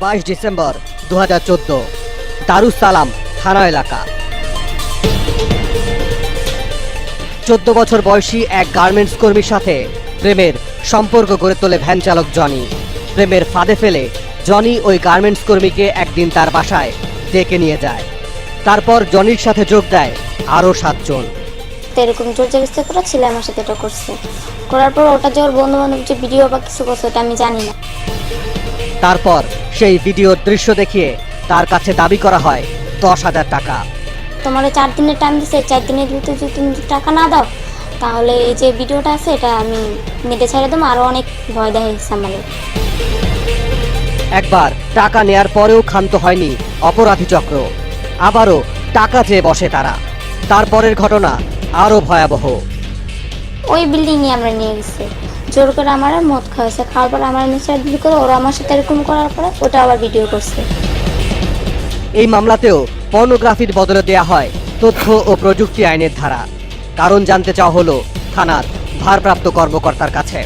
বাইশ ডিসেম্বর দু হাজার চোদ্দ। দারুসালাম, থানা এলাকা। চোদ্দ বছর বয়সী এক গার্মেন্টস কর্মীর সাথে প্রেমের সম্পর্ক গড়ে তোলে ভ্যান চালক জনি। প্রেমের ফাঁদে ফেলে জনি ওই গার্মেন্টস কর্মীকে একদিন তার বাসায় ডেকে নিয়ে যায়। তারপর জনির সাথে যোগ দেয় আরও সাতজন। তো এরকম জোর জবস্তি করা ছেলে আমার সাথে এটা করছে। করার পর ওটা যে ওর বন্ধু বান্ধব যে ভিডিও বা কিছু করছে ওটা আমি জানি না। তারপর সেই ভিডিওর দৃশ্য দেখিয়ে তার কাছে দাবি করা হয় দশ হাজার টাকা। তোমার চার দিনের টাইম দিছে চার দিনের ভিতরে যদি তুমি টাকা না দাও তাহলে এই যে ভিডিওটা আছে এটা আমি নেটে ছেড়ে দেবো আরও অনেক ভয় দেখাইছে আমাদের একবার টাকা নেয়ার পরেও ক্ষান্ত হয়নি অপরাধী চক্র। আবারও টাকা চেয়ে বসে তারা। তারপরের ঘটনা আরও ভয়াবহ। ওই বিল্ডিংয়ে আমরা নিয়ে গেছি। জোর করে আমার আর মদ খাওয়াছে খাওয়ার পর আমার নিচে বিল করে ওরা আমার সাথে এরকম করার পরে ওটা আবার ভিডিও করছে। এই মামলাতেও পর্নোগ্রাফির বদলে দেয়া হয় তথ্য ও প্রযুক্তি আইনের ধারা। কারণ জানতে চাওয়া হলো থানার ভারপ্রাপ্ত কর্মকর্তার কাছে।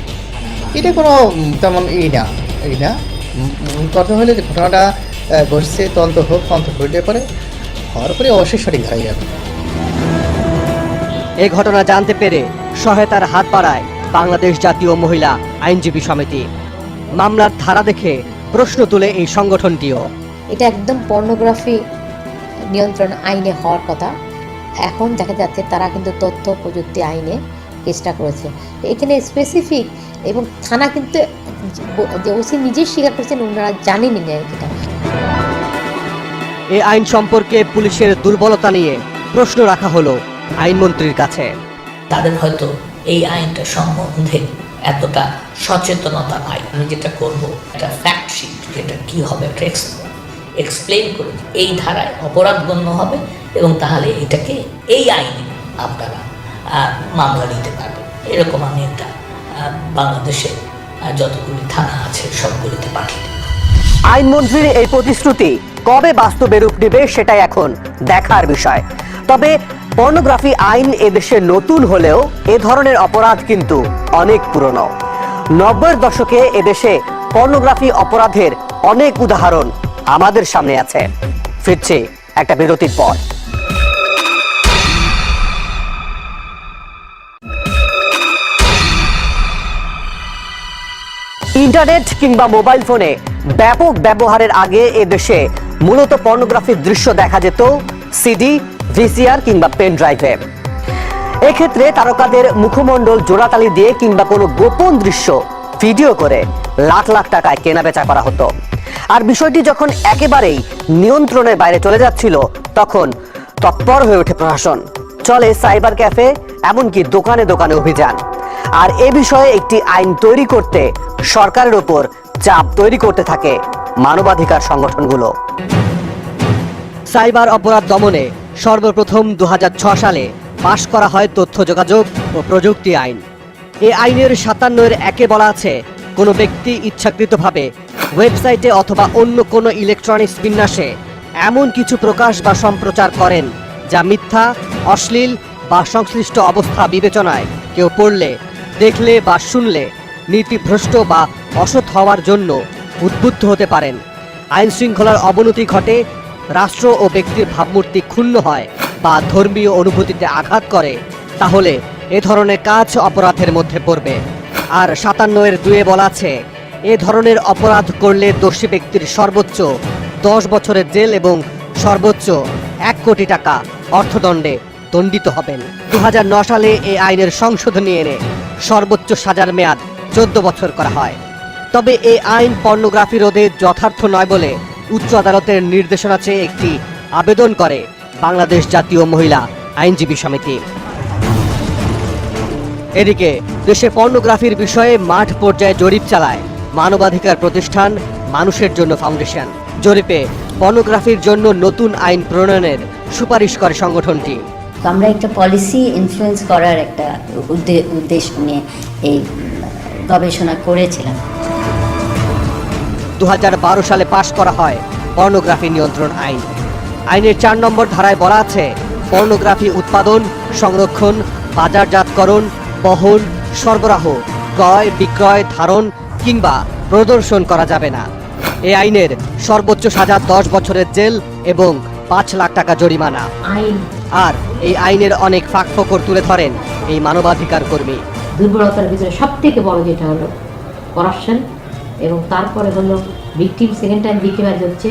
এটা কোনো তেমন ই না এই না। কথা হলে যে ঘটনাটা ঘটছে তদন্ত হোক তদন্ত ঘটলে পরে হওয়ার পরে অবশ্যই সঠিক ধরা যাবে এই ঘটনা জানতে পেরে সহায়তার হাত বাড়ায় বাংলাদেশ জাতীয় মহিলা আইনজীবী সমিতি। মামলার ধারা দেখে প্রশ্ন তুলে এই সংগঠনটিও। এটা একদম পর্নোগ্রাফি নিয়ন্ত্রণ আইনে হওয়ার কথা। এখন দেখা যাচ্ছে তারা কিন্তু তথ্য প্রযুক্তি আইনে কেসটা করেছে। এখানে স্পেসিফিক এবং থানা কিন্তু যে ওসি নিজেই স্বীকার করেছেন ওনারা জানেনই না এটা। এই আইন সম্পর্কে পুলিশের দুর্বলতা নিয়ে প্রশ্ন রাখা হলো। আইনমন্ত্রীর কাছে। তাদের হয়তো এই আইনটা সম্বন্ধে এতটা সচেতনতা নাই। আমি যেটা করব একটা ফ্যাক্ট শিট যেটা কি হবে একটা এক্সপ্লেন করে এই ধারায় অপরাধ গণ্য হবে এবং তাহলে এটাকে এই আইনে আপনারা মামলা নিতে পারবেন। এরকম আমি একটা বাংলাদেশে যতগুলি থানা আছে সবগুলিতে পাঠিয়ে আইনমন্ত্রীর এই প্রতিশ্রুতি কবে বাস্তবে রূপ নেবে সেটাই এখন দেখার বিষয়। তবে পর্নোগ্রাফি আইন এদেশে নতুন হলেও এ ধরনের অপরাধ কিন্তু অনেক পুরনো। নব্বইয়ের দশকে এদেশে পর্নোগ্রাফি অপরাধের অনেক উদাহরণ আমাদের সামনে আছে। ফিরছে একটা বিরতির পর। ইন্টারনেট কিংবা মোবাইল ফোনে ব্যাপক ব্যবহারের আগে এ দেশে মূলত পর্নোগ্রাফির দৃশ্য দেখা যেত সিডি ভিসিআর কিংবা পেন ড্রাইভে। এক্ষেত্রে তারকাদের মুখমণ্ডল জোড়াতালি দিয়ে কিংবা কোনো গোপন দৃশ্য, ভিডিও করে লাখ লাখ টাকায় কেনাবেচা করা হতো। আর বিষয়টি যখন একেবারেই নিয়ন্ত্রণের বাইরে চলে যাচ্ছিল, তখন তৎপর হয়ে ওঠে প্রশাসন। চলে সাইবার ক্যাফে, এমনকি দোকানে দোকানে অভিযান। আর এ বিষয়ে একটি আইন তৈরি করতে সরকারের ওপর চাপ তৈরি করতে থাকে মানবাধিকার সংগঠনগুলো। সাইবার অপরাধ দমনে সর্বপ্রথম দু সালে পাশ করা হয় তথ্য যোগাযোগ ও প্রযুক্তি আইন। এ আইনের সাতান্ন এর একে বলা আছে, কোনো ব্যক্তি ইচ্ছাকৃতভাবে ওয়েবসাইটে অথবা অন্য কোনো ইলেকট্রনিক্স বিন্যাসে এমন কিছু প্রকাশ বা সম্প্রচার করেন যা মিথ্যা, অশ্লীল বা সংশ্লিষ্ট অবস্থা বিবেচনায় কেউ পড়লে, দেখলে বা শুনলে নীতিভ্রষ্ট বা অসৎ হওয়ার জন্য উদ্বুদ্ধ হতে পারেন। আইন শৃঙ্খলার অবনতি ঘটে রাষ্ট্র ও ব্যক্তির ভাবমূর্তি ক্ষুণ্ণ হয় বা ধর্মীয় অনুভূতিতে আঘাত করে, তাহলে এ ধরনের কাজ অপরাধের মধ্যে পড়বে। আর সাতান্ন এর দুয়ে বলা আছে, এ ধরনের অপরাধ করলে দোষী ব্যক্তির সর্বোচ্চ দশ বছরের জেল এবং সর্বোচ্চ এক কোটি টাকা অর্থদণ্ডে দণ্ডিত হবেন। দু সালে এই আইনের সংশোধনী এনে সর্বোচ্চ সাজার মেয়াদ চোদ্দ বছর করা হয়। তবে এই আইন পর্নোগ্রাফি রোধে যথার্থ নয় বলে উচ্চ আদালতের নির্দেশনা চেয়ে একটি আবেদন করে বাংলাদেশ জাতীয় মহিলা আইনজীবী সমিতি। এদিকে দেশে পর্নোগ্রাফির বিষয়ে মাঠ পর্যায়ে জরিপ চালায় মানবাধিকার প্রতিষ্ঠান মানুষের জন্য ফাউন্ডেশন। জরিপে পর্নোগ্রাফির জন্য নতুন আইন প্রণয়নের সুপারিশ করে সংগঠনটি। আমরা একটা পলিসি ইনফ্লুয়েন্স করার একটা উদ্দে- উদ্দেশ্য নিয়ে এই গবেষণা করেছিলাম। দু হাজার বারো সালে পাশ করা হয় পর্নোগ্রাফি নিয়ন্ত্রণ আইন। আইনের চার নম্বর ধারায় বলা আছে পর্নোগ্রাফি উৎপাদন সংরক্ষণ বাজারজাতকরণ বহন সরবরাহ ক্রয় বিক্রয় ধারণ কিংবা প্রদর্শন করা যাবে না। এই আইনের সর্বোচ্চ সাজা দশ বছরের জেল এবং পাঁচ লাখ টাকা জরিমানা। আর এই আইনের অনেক ফাঁক ফাঁকফোকর তুলে ধরেন এই মানবাধিকার কর্মী। দুর্বলতার ভিতরে সব থেকে বড় যেটা হলো করাপশন। এবং তারপরে হলো ভিকটিম সেকেন্ড টাইম ভিকটিমাইজ হচ্ছে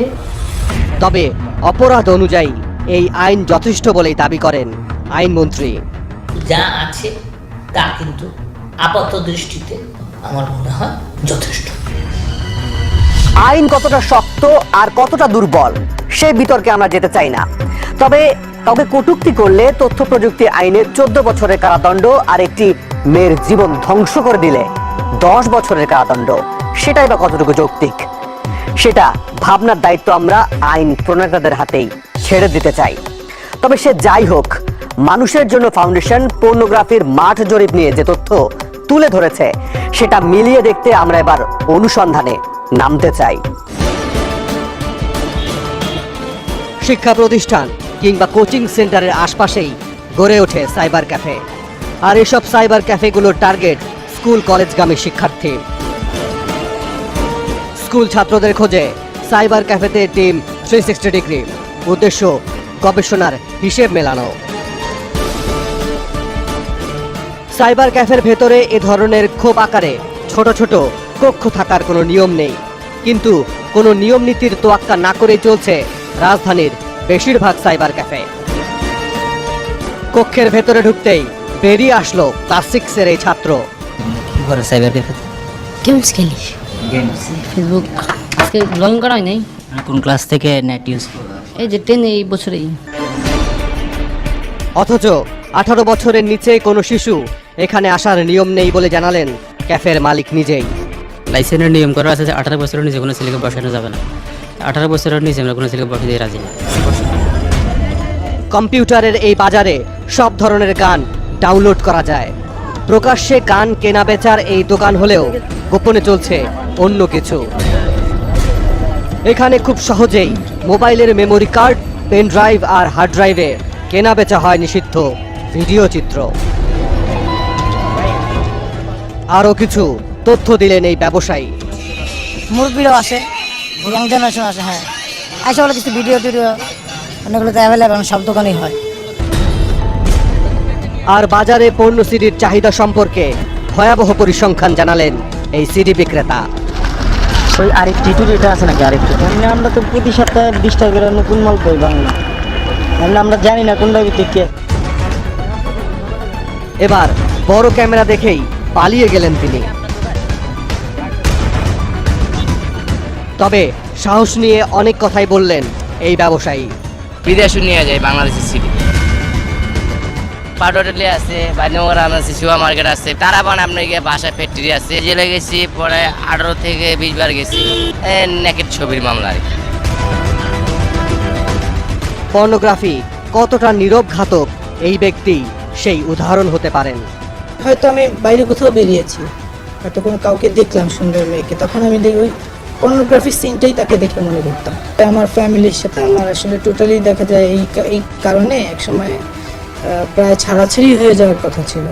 তবে অপরাধ অনুযায়ী এই আইন যথেষ্ট বলেই দাবি করেন আইনমন্ত্রী। যা আছে তা কিন্তু আপাত দৃষ্টিতে আমার মনে হয় যথেষ্ট। আইন কতটা শক্ত আর কতটা দুর্বল সে বিতর্কে আমরা যেতে চাই না। তবে কাউকে কটূক্তি করলে তথ্য প্রযুক্তি আইনে চোদ্দ বছরের কারাদণ্ড আর একটি মেয়ের জীবন ধ্বংস করে দিলে দশ বছরের কারাদণ্ড। সেটাই বা কতটুকু যৌক্তিক? সেটা ভাবনার দায়িত্ব আমরা আইন প্রণেতাদের হাতেই ছেড়ে দিতে চাই। তবে সে যাই হোক, মানুষের জন্য ফাউন্ডেশন পর্নোগ্রাফির মাঠ জরিপ নিয়ে যে তথ্য তুলে ধরেছে, সেটা মিলিয়ে দেখতে আমরা এবার অনুসন্ধানে নামতে চাই। শিক্ষা প্রতিষ্ঠান কিংবা কোচিং সেন্টারের আশপাশেই গড়ে ওঠে সাইবার ক্যাফে। আর এসব সাইবার ক্যাফেগুলোর টার্গেট স্কুল কলেজগামী শিক্ষার্থী। স্কুল ছাত্রদের খোঁজে সাইবার ক্যাফেতে টিম থ্রি সিক্সটি ডিগ্রি। উদ্দেশ্য গবেষণার হিসেব মেলানো। সাইবার ক্যাফের ভেতরে এ ধরনের ক্ষোভ আকারে ছোট ছোট কক্ষ থাকার কোনো নিয়ম নেই। কিন্তু কোনো নিয়ম নীতির তোয়াক্কা না করেই চলছে রাজধানীর বেশিরভাগ সাইবার ক্যাফে। কক্ষের ভেতরে ঢুকতেই বেরিয়ে আসলো ক্লাস সিক্সের এই ছাত্র। ঘরে সাইবার ক্যাফে? গেমস খেলিস ফেসবুক আজকে লগ ইন করা হয় নাই? কোন ক্লাস থেকে নেট ইউজ এই যে টেন এই বছরেই। অথচ আঠারো বছরের নিচে কোনো শিশু এখানে আসার নিয়ম নেই বলে জানালেন ক্যাফের মালিক নিজেই। লাইসেন্সের নিয়ম করা আছে যে আঠারো বছরের নিচে কোনো ছেলেকে বসানো যাবে না। আঠারো বছরের নিচে আমরা কোনো ছেলেকে বসাতে রাজি না। কম্পিউটারের এই বাজারে সব ধরনের গান ডাউনলোড করা যায়। প্রকাশ্যে কান কেনা বেচার এই দোকান হলেও গোপনে চলছে অন্য কিছু। এখানে খুব সহজেই মোবাইলের মেমোরি কার্ড, পেন ড্রাইভ আর হার্ড ড্রাইভে কেনা বেচা হয় নিষিদ্ধ ভিডিও চিত্র। আরও কিছু তথ্য দিলেন এই ব্যবসায়ী। মুরব্বীরাও আসে ইয়াং জেনারেশন আসে হ্যাঁ। আসে কিছু ভিডিও টিডিও অনেকগুলো তো অ্যাভেলেবেল সব দোকানেই হয়। আর বাজারে পণ্য সিডির চাহিদা সম্পর্কে ভয়াবহ পরিসংখ্যান জানালেন এই সিডি বিক্রেতা। ওই আরেকটি টুরিটা আছে নাকি আরেকটি? এমনি আমরা তো প্রতি সপ্তাহে বিশ টাকা করে নতুন মাল পাই বাংলা এমনি আমরা জানি না কোনটা ভিত্তিক কে। এবার বড় ক্যামেরা দেখেই পালিয়ে গেলেন তিনি। তবে সাহস নিয়ে অনেক কথাই বললেন এই ব্যবসায়ী। বিদেশও নিয়ে যায় বাংলাদেশের সিটি পাটোটেলি আছে বাইনগরাম আছে সুয়া মার্কেট আছে তারাবান আপনার গিয়ে বাসা ফ্যাক্টরি আছে। জেলে গেছি পরে আঠারো থেকে বিশ বার গেছি। নেকেট ছবির মামলা আর কি। পর্নোগ্রাফি কতটা নীরব ঘাতক এই ব্যক্তি সেই উদাহরণ হতে পারেন। হয়তো আমি বাইরে কোথাও বেরিয়েছি হয়তো কোনো কাউকে দেখলাম সুন্দর মেয়েকে তখন আমি দেখি ওই পর্নোগ্রাফি সিনটাই তাকে দেখে মনে করতাম। তাই আমার ফ্যামিলির সাথে আমার আসলে টোটালি দেখা যায় এই এই কারণে একসময় প্রায় ছাড়াছাড়ি হয়ে যাওয়ার কথা ছিল।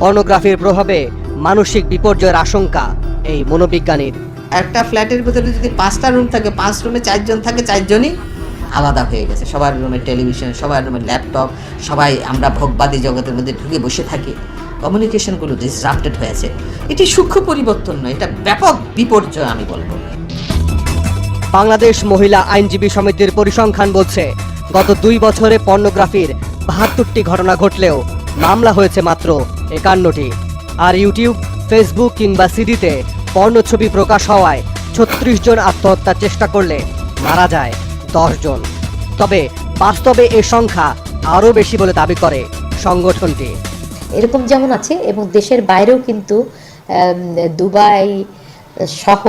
পর্নোগ্রাফির প্রভাবে মানসিক বিপর্যয়ের আশঙ্কা এই মনোবিজ্ঞানীর। একটা ফ্ল্যাটের ভিতরে যদি পাঁচটা রুম থাকে পাঁচ রুমে চারজন থাকে চারজনই আলাদা হয়ে গেছে। সবার রুমে টেলিভিশন সবার রুমে ল্যাপটপ সবাই আমরা ভোগবাদী জগতের মধ্যে ঢুকে বসে থাকি। কমিউনিকেশনগুলো ডিসরাপ্টেড হয়েছে এটি সূক্ষ্ম পরিবর্তন নয় এটা ব্যাপক বিপর্যয় আমি বলব। বাংলাদেশ মহিলা আইনজীবী সমিতির পরিসংখ্যান বলছে গত দুই বছরে পর্নোগ্রাফির বাহাত্তরটি ঘটনা ঘটলেও মামলা হয়েছে মাত্র একান্নটি। আর ইউটিউব, ফেসবুক কিংবা সিডিতে পর্ণ ছবি প্রকাশ হওয়ায় ছত্রিশ জন আত্মহত্যার চেষ্টা করলে মারা যায় দশ জন। তবে বাস্তবে এ সংখ্যা আরও বেশি বলে দাবি করে সংগঠনটি। এরকম যেমন আছে এবং দেশের বাইরেও কিন্তু দুবাই সহ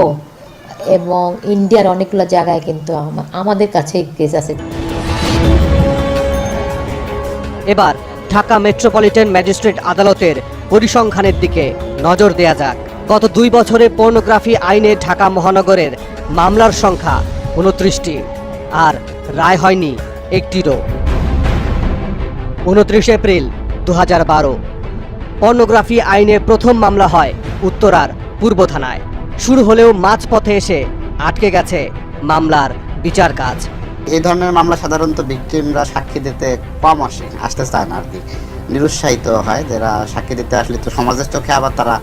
এবং ইন্ডিয়ার অনেকগুলো জায়গায় কিন্তু আমাদের কাছে কেস আছে। এবার ঢাকা মেট্রোপলিটন ম্যাজিস্ট্রেট আদালতের পরিসংখ্যানের দিকে নজর দেয়া যাক। গত দুই বছরে পর্নোগ্রাফি আইনে ঢাকা মহানগরের মামলার সংখ্যা উনত্রিশটি, আর রায় হয়নি একটিরও। উনত্রিশ এপ্রিল দু হাজার বারো, পর্নোগ্রাফি আইনে প্রথম মামলা হয় উত্তরার পূর্ব থানায়। শুরু হলেও মাঝপথে এসে আটকে গেছে মামলার বিচার কাজ এই ধরনের মামলা সাধারণত ভিকটিমরা সাক্ষী দিতে কম আসে আসতে চায় না আর কি। নিরুৎসাহিত হয় যারা সাক্ষী দিতে আসলে তো সমাজের চোখে আবার তারা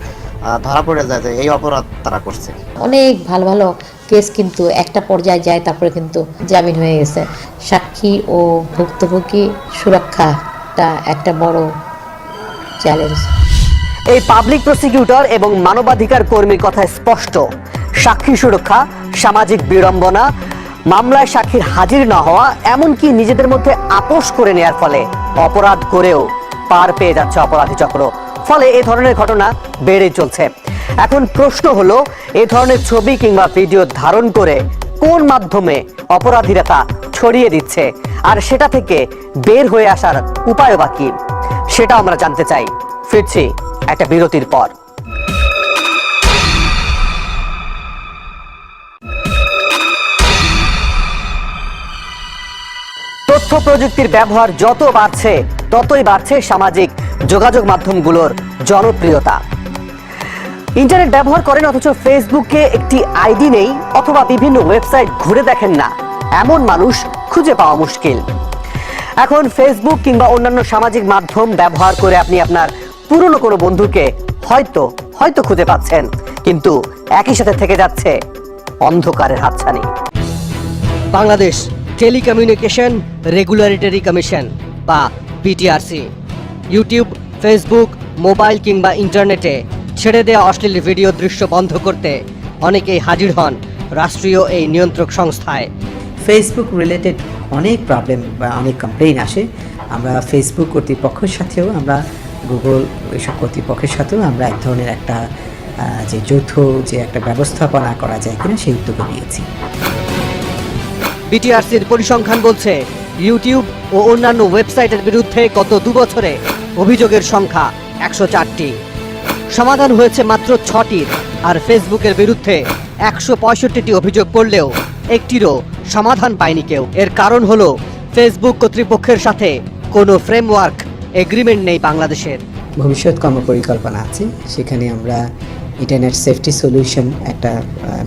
ধরা পড়ে যায় যে এই অপরাধ তারা করছে। অনেক ভালো ভালো কেস কিন্তু একটা পর্যায়ে যায় তারপরে কিন্তু জামিন হয়ে গেছে। সাক্ষী ও ভুক্তভোগী সুরক্ষাটা একটা বড় চ্যালেঞ্জ এই পাবলিক প্রসিকিউটর এবং মানবাধিকার কর্মীর কথা স্পষ্ট। সাক্ষী সুরক্ষা সামাজিক বিড়ম্বনা মামলায় সাক্ষীর হাজির না হওয়া, এমনকি নিজেদের মধ্যে আপোষ করে নেয়ার ফলে অপরাধ করেও পার পেয়ে যাচ্ছে অপরাধী চক্র। ফলে এ ধরনের ঘটনা বেড়ে চলছে। এখন প্রশ্ন হলো, এ ধরনের ছবি কিংবা ভিডিও ধারণ করে কোন মাধ্যমে অপরাধীরা তা ছড়িয়ে দিচ্ছে? আর সেটা থেকে বের হয়ে আসার উপায় বা কি? সেটা আমরা জানতে চাই। ফিরছি একটা বিরতির পর। প্রযুক্তির ব্যবহার যত বাড়ছে, ততই বাড়ছে সামাজিক যোগাযোগ মাধ্যমগুলোর জনপ্রিয়তা। ইন্টারনেট ব্যবহার করেন অথচ ফেসবুকে একটি আইডি নেই অথবা বিভিন্ন ওয়েবসাইট ঘুরে দেখেন না। এমন মানুষ খুঁজে পাওয়া মুশকিল। এখন ফেসবুক কিংবা অন্যান্য সামাজিক মাধ্যম ব্যবহার করে আপনি আপনার পুরনো কোনো বন্ধুকে হয়তো হয়তো খুঁজে পাচ্ছেন, কিন্তু একই সাথে থেকে যাচ্ছে অন্ধকারের হাতছানি। বাংলাদেশ টেলিকমিউনিকেশন রেগুলেটরি কমিশন বা বিটিআরসি ইউটিউব, ফেসবুক, মোবাইল কিংবা ইন্টারনেটে ছেড়ে দেওয়া অশ্লীল ভিডিও দৃশ্য বন্ধ করতে অনেকেই হাজির হন রাষ্ট্রীয় এই নিয়ন্ত্রক সংস্থায়। ফেসবুক রিলেটেড অনেক প্রবলেম বা অনেক কমপ্লেইন আসে। আমরা ফেসবুক কর্তৃপক্ষের সাথেও, আমরা গুগল এসব কর্তৃপক্ষের সাথেও আমরা এক ধরনের একটা যে যৌথ যে একটা ব্যবস্থাপনা করা যায় কিনা সেই উদ্যোগ নিয়েছি। বিটিআরসির পরিসংখ্যান বলছে, ইউটিউব ও অন্যান্য ওয়েবসাইটের বিরুদ্ধে গত দু বছরে অভিযোগের সংখ্যা একশো চারটি। সমাধান হয়েছে মাত্র ছটির আর ফেসবুকের বিরুদ্ধে একশো পঁয়ষট্টিটি অভিযোগ করলেও একটিরও সমাধান পায়নি কেউ। এর কারণ হলো, ফেসবুক কর্তৃপক্ষের সাথে কোনো ফ্রেমওয়ার্ক এগ্রিমেন্ট নেই বাংলাদেশের। ভবিষ্যৎ কর্মপরিকল্পনা আছে, সেখানে আমরা ইন্টারনেট সেফটি সলিউশন একটা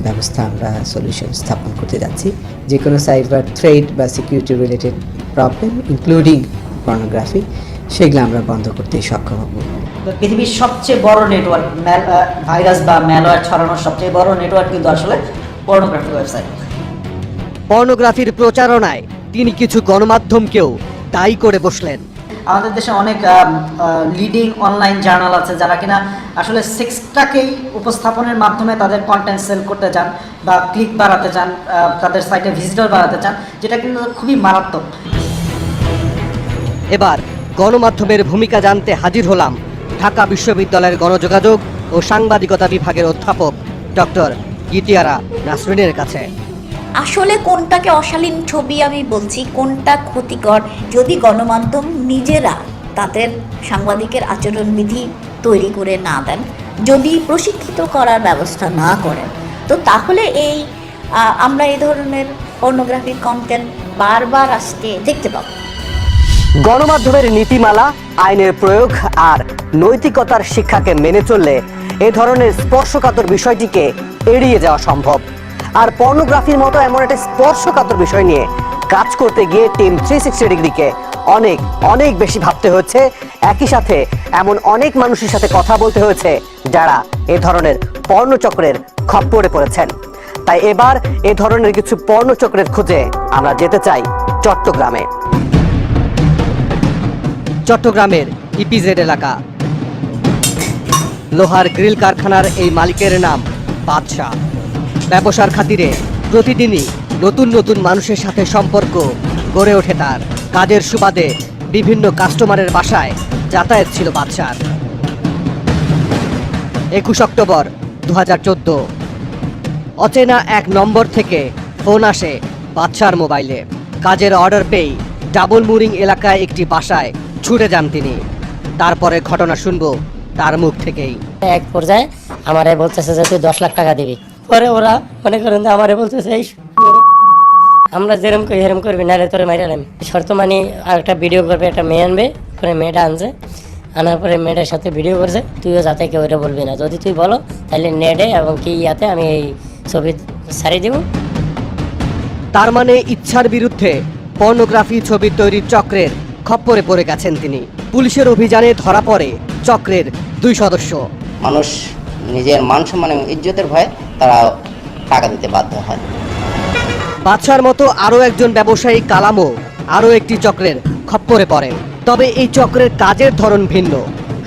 ব্যবস্থা আমরা সলিউশন স্থাপন করতে যাচ্ছি। যে কোনো সাইবার থ্রেড বা security related problem including pornography সেগুলো আমরা বন্ধ করতে সক্ষম হব। পৃথিবীর সবচেয়ে বড় নেটওয়ার্ক ভাইরাস বা ম্যালওয়্যার ছড়ানোর সবচেয়ে বড় নেটওয়ার্ক কিন্তু আসলে পর্নোগ্রাফি ওয়েবসাইট পর্নোগ্রাফির প্রচারণায় তিনি কিছু গণমাধ্যমকেও দায়ী করে বসলেন। আমাদের দেশে অনেক লিডিং অনলাইন জার্নাল আছে যারা কিনা আসলে সেক্সটাকেই উপস্থাপনের মাধ্যমে তাদের কন্টেন্ট সেল করতে চান বা ক্লিক বাড়াতে চান তাদের সাইটে ভিজিটর বাড়াতে চান, যেটা কিন্তু খুবই মারাত্মক। এবার গণমাধ্যমের ভূমিকা জানতে হাজির হলাম ঢাকা বিশ্ববিদ্যালয়ের গণযোগাযোগ ও সাংবাদিকতা বিভাগের অধ্যাপক ডক্টর গীতিয়ারা নাসরিনের কাছে। আসলে কোনটাকে অশালীন ছবি আমি বলছি, কোনটা ক্ষতিকর? যদি গণমাধ্যম নিজেরা তাদের সাংবাদিকের আচরণবিধি তৈরি করে না দেন, যদি প্রশিক্ষিত করার ব্যবস্থা না করেন, তো তাহলে এই আমরা এই ধরনের পর্নোগ্রাফির কন্টেন্ট বারবার আসতে দেখতে পাবো। গণমাধ্যমের নীতিমালা, আইনের প্রয়োগ আর নৈতিকতার শিক্ষাকে মেনে চললে এ ধরনের স্পর্শকাতর বিষয়টিকে এড়িয়ে যাওয়া সম্ভব। আর পর্নোগ্রাফির মতো এমন একটা স্পর্শকাতর বিষয় নিয়ে কাজ করতে গিয়ে টিম থ্রি সিক্সটি ডিগ্রিকে অনেক অনেক বেশি ভাবতে হচ্ছে। একই সাথে এমন অনেক মানুষের সাথে কথা বলতে হয়েছে যারা এ ধরনের পর্ণচক্রের খপ্পরে পড়েছেন। তাই এবার এ ধরনের কিছু পর্ণচক্রের খোঁজে আমরা যেতে চাই চট্টগ্রামে। চট্টগ্রামের ইপিজেড এলাকা। লোহার গ্রিল কারখানার এই মালিকের নাম বাদশাহ। ব্যবসার খাতিরে প্রতিদিনই নতুন নতুন মানুষের সাথে সম্পর্ক গড়ে ওঠে তার। কাজের সুবাদে বিভিন্ন কাস্টমারের বাসায় যাতায়াত ছিল বাদশার। একুশ অক্টোবর দু হাজার চোদ্দ। অচেনা এক নম্বর থেকে ফোন আসে বাদশার মোবাইলে। কাজের অর্ডার পেয়ে ডাবল মুরিং এলাকায় একটি বাসায় ছুটে যান তিনি। তারপরে ঘটনা শুনব তার মুখ থেকেই। এক পর্যায়ে আমারে বলতেছে যে, তুই দশ লাখ টাকা দিবি। পরে ওরা মনে করেন যে আমারে বলতেছে এই আমরা যেরম করি হেরম করবি না রে তোরে মাইরালাম শর্ত মানে আর একটা ভিডিও করবে একটা মেয়ে আনবে পরে মেয়েটা আনছে। আনার পরে মেয়েটার সাথে ভিডিও করছে। তুইও যাতে কেউ এটা বলবি না। যদি তুই বলো তাহলে নেটে এবং কি ইয়াতে আমি এই ছবি ছাড়িয়ে দিব। তার মানে ইচ্ছার বিরুদ্ধে পর্নোগ্রাফি ছবি তৈরির চক্রের খপ্পরে পড়ে গেছেন তিনি। পুলিশের অভিযানে ধরা পড়ে চক্রের দুই সদস্য। মানুষ নিজের মান সম্মান এবং ইজ্জতের ভয়ে তারা টাকা দিতে বাধ্য হয়। বাদশার মতো আরও একজন ব্যবসায়ী কালামও আরও একটি চক্রের খপ্পরে পড়েন তবে এই চক্রের কাজের ধরন ভিন্ন।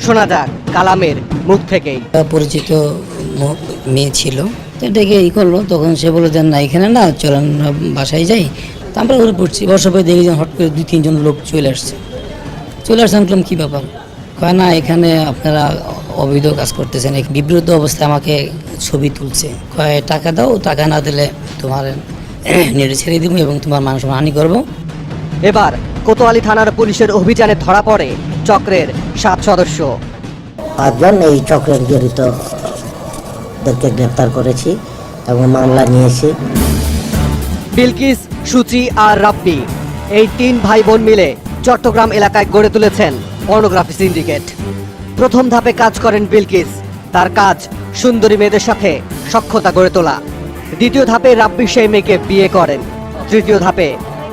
শোনা যাক কালামের মুখ থেকেই। পরিচিত মেয়ে ছিল। তো ডেকে ই করল তখন সে বলে যে না এখানে না চলেন বাসায় যাই। তো আমরা ঘুরে পড়ছি। বর্ষা পরে দেখি যে হট করে দুই তিনজন লোক চলে আসছে। চলে আসছে আমি কী ব্যাপার? কয় না এখানে আপনারা অবৈধ কাজ করতেছেন। এক বিব্রত অবস্থায় আমাকে ছবি তুলছে। কয় টাকা দাও টাকা না দিলে তোমার নেড়ে ছেড়ে দিব এবং তোমার মানুষ হানি করব। এবার কোতোয়ালি থানার পুলিশের অভিযানে ধরা পড়ে চক্রের সাত সদস্য। পাঁচজন এই চক্রের জড়িত দেরকে গ্রেপ্তার করেছি এবং মামলা নিয়েছি। বিলকিস সুচি আর রাব্বি এই তিন ভাই বোন মিলে চট্টগ্রাম এলাকায় গড়ে তুলেছেন পর্নোগ্রাফি সিন্ডিকেট। প্রথম ধাপে কাজ করেন বিলকিস তার কাজ সুন্দরী মেয়েদের সাথে সক্ষতা গড়ে তোলা। দ্বিতীয় ধাপে রাব্বি সেই মেয়েকে বিয়ে করেন। তৃতীয় ধাপে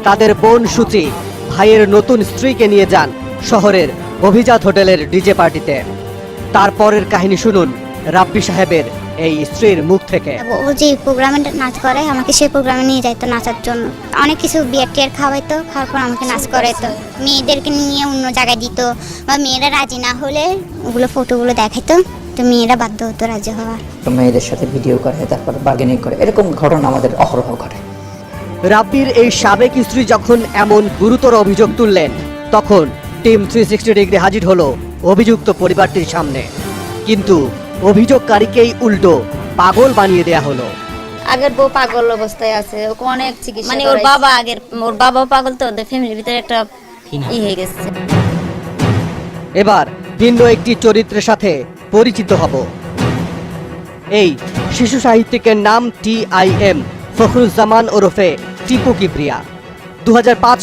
তাদের বোন সূচি ভাইয়ের নতুন স্ত্রীকে নিয়ে যান শহরের অভিজাত হোটেলের ডিজে পার্টিতে। তারপরের কাহিনী শুনুন রাব্বি সাহেবের এই স্ত্রীর মুখ থেকে। ও যে প্রোগ্রামে নাচ করে আমাকে সেই প্রোগ্রামে নিয়ে যাইতো নাচার জন্য। অনেক কিছু বিয়ার টিয়ার খাওয়াইতো খাওয়ার পর আমাকে নাচ করাইতো। মেয়েদেরকে নিয়ে অন্য জায়গায় দিত বা মেয়েরা রাজি না হলে ওগুলো ফটোগুলো দেখাইতো তো মেয়েরা বাধ্য হতো রাজি হওয়া মেয়েদের সাথে ভিডিও করে তারপর বার্গেনিং করে এরকম ঘটনা আমাদের অহরহ ঘটে। রাব্বির এই সাবেক স্ত্রী যখন এমন গুরুতর অভিযোগ তুললেন তখন টিম থ্রি সিক্সটি ডিগ্রি হাজির হলো অভিযুক্ত পরিবারটির সামনে। কিন্তু অভিযোগকারীকেই উল্টো পাগল বানিয়ে দেয়া হলো। আগের বউ পাগল অবস্থায় আছে ওকে অনেক চিকিৎসা মানে ওর বাবা আগের ওর বাবা পাগল তো ওদের ফ্যামিলির ভিতরে একটা ই হয়ে গেছে। এবার ভিন্ন একটি চরিত্রের সাথে পরিচিত হব। এই শিশু সাহিত্যিকের নাম টি আই এম ফখরুজ্জামান ওরফে টিপু কিবরিয়া। দু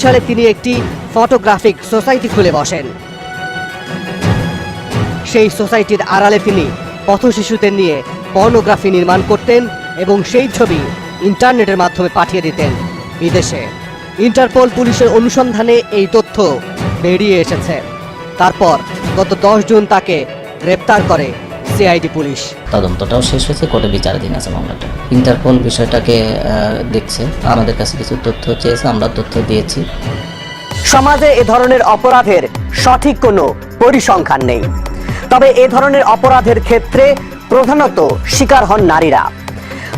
সালে তিনি একটি ফটোগ্রাফিক সোসাইটি খুলে বসেন। সেই সোসাইটির আড়ালে তিনি পথ শিশুদের নিয়ে পর্নোগ্রাফি নির্মাণ করতেন এবং সেই ছবি ইন্টারনেটের মাধ্যমে পাঠিয়ে দিতেন বিদেশে। ইন্টারপোল পুলিশের অনুসন্ধানে এই তথ্য বেরিয়ে এসেছে। তারপর গত দশ জুন তাকে গ্রেপ্তার করে সিআইডি পুলিশ। তদন্তটাও শেষ হয়েছে কোর্টে বিচারাধীন আছে মামলাটা। ইন্টারপোল বিষয়টাকে দেখছে আমাদের কাছে কিছু তথ্য চেয়েছে আমরা তথ্য দিয়েছি। সমাজে এ ধরনের অপরাধের সঠিক কোনো পরিসংখ্যান নেই। তবে এ ধরনের অপরাধের ক্ষেত্রে প্রধানত শিকার হন নারীরা।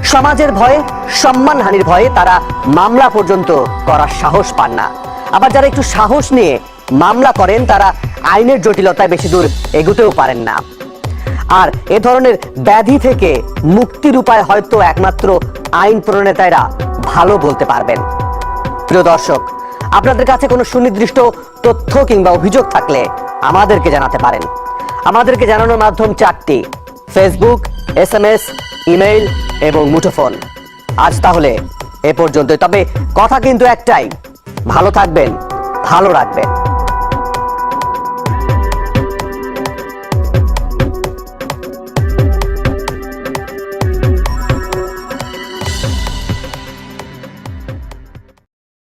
সমাজের ভয়ে, সম্মানহানির ভয়ে তারা মামলা পর্যন্ত করার সাহস পান না। আবার যারা একটু সাহস নিয়ে মামলা করেন, তারা আইনের জটিলতায় বেশি দূর এগোতেও পারেন না। আর এ ধরনের ব্যাধি থেকে মুক্তির উপায় হয়তো একমাত্র আইন প্রণেতারা ভালো বলতে পারবেন। প্রিয় দর্শক, আপনাদের কাছে কোনো সুনির্দিষ্ট তথ্য কিংবা অভিযোগ থাকলে আমাদেরকে জানাতে পারেন। আমাদেরকে জানানোর মাধ্যম চারটি। Facebook S M S email এবং মুঠোফোন। আজ তাহলে এ পর্যন্ত তবে কথা কিন্তু একটাই। ভালো থাকবেন, ভালো রাখবেন।